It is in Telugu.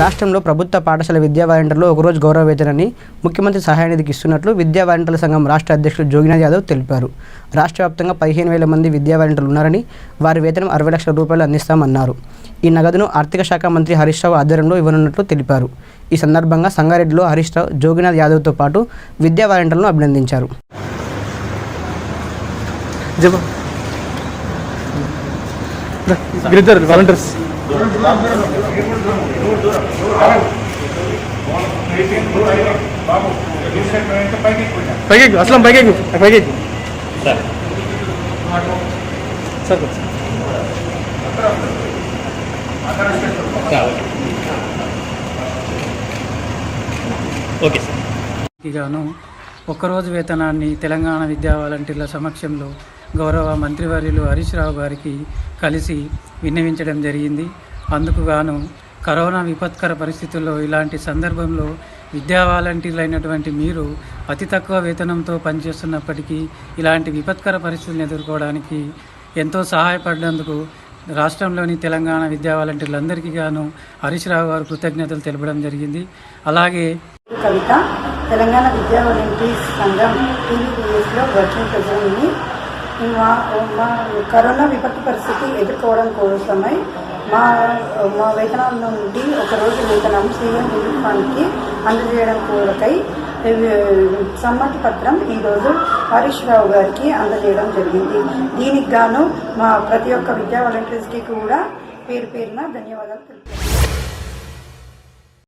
రాష్ట్రంలో ప్రభుత్వ పాఠశాల విద్యా వాలంటీర్లు ఒకరోజు గౌరవ వేతనాన్ని ముఖ్యమంత్రి సహాయనిధికి ఇస్తున్నట్లు విద్యా వాలంటీర్ల సంఘం రాష్ట్ర అధ్యక్షుడు జోగినాథ్ యాదవ్ తెలిపారు. రాష్ట్ర వ్యాప్తంగా పదిహేను వేల మంది విద్యా వాలంటీర్లు ఉన్నారని వారి వేతనం అరవై లక్షల రూపాయలు అందిస్తామన్నారు. ఈ నగదును ఆర్థిక శాఖ మంత్రి హరీష్ రావు ఆధ్వర్యంలో ఇవ్వనున్నట్లు తెలిపారు. ఈ సందర్భంగా సంగారెడ్డిలో హరీష్ రావు జోగినాథ్ యాదవ్తో పాటు విద్యా వాలంటీర్లను అభినందించారు. జప గిరిద్దరు వాలంటీర్స్ పైకి అసలు పైకి పైకి సార్ ఓకే సార్. గాను ఒక్కరోజు వేతనాన్ని తెలంగాణ విద్యా వాలంటీర్ల సమక్షంలో గౌరవ మంత్రివర్యులు హరీష్ రావు గారికి కలిసి విన్నవించడం జరిగింది. అందుకు గాను కరోనా విపత్కర పరిస్థితుల్లో ఇలాంటి సందర్భంలో విద్యా వాలంటీర్లు అయినటువంటి మీరు అతి తక్కువ వేతనంతో పనిచేస్తున్నప్పటికీ ఇలాంటి విపత్కర పరిస్థితులను ఎదుర్కోవడానికి ఎంతో సహాయపడినందుకు రాష్ట్రంలోని తెలంగాణ విద్యా వాలంటీర్లందరికీ గాను హరీష్ రావు గారు కృతజ్ఞతలు తెలపడం జరిగింది. అలాగే కవిత తెలంగాణ విద్యా వాలంటీర్స్ సంఘం టీవీపీఎస్లో వర్కింగ్ ప్రెసిడెంట్ని మా మా కరోనా విపత్తు పరిస్థితి ఎదుర్కోవడం కోసమై మా మా వేతనాల నుండి ఒకరోజు వేతనం సీఎం ప్రభుత్వానికి అందజేయడం కోరకై సమ్మతి పత్రం ఈరోజు హరీష్ రావు గారికి అందజేయడం జరిగింది. దీనికి గాను మా ప్రతి ఒక్క విద్యా వాలంటీర్స్కి కూడా పేరు పేరున ధన్యవాదాలు తెలుపుతున్నాను